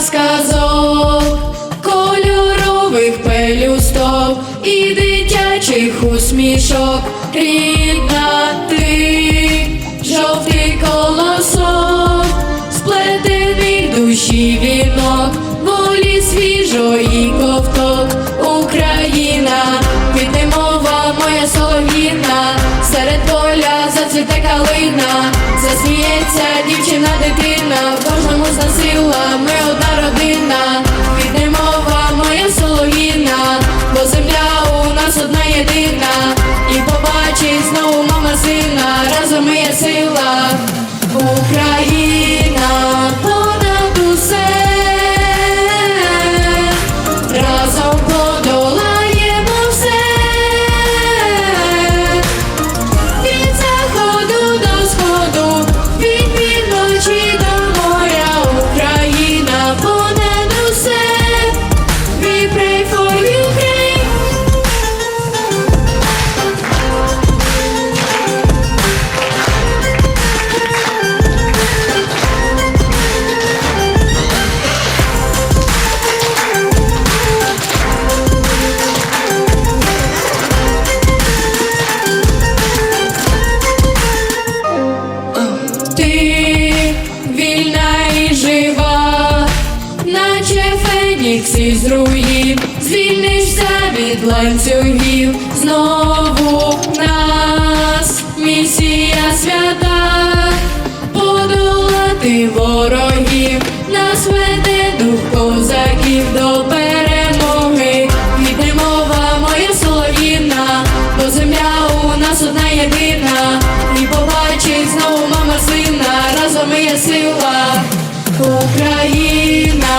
сказок, кольорових пелюсток і дитячих усмішок, рідна ти, жовтий колосок, сплетений душі вінок, волі свіжої зацвіте засміється дівчина, дитина, в кожному з сила, ми одна родина, Піднемова мова моя сологіна, бо земля у нас одна єдина, і побачить знову мама сина, разом є сила, Україна наче фенікс із руїн, звільнишся від ланцюгів, знову нас місія свята, подолати ворогів, нас веде дух козаків до перемоги, Квітне мова моя солов'їна, бо земля у нас одна єдина, і побачить знову мама сина, разом є сила, Україна.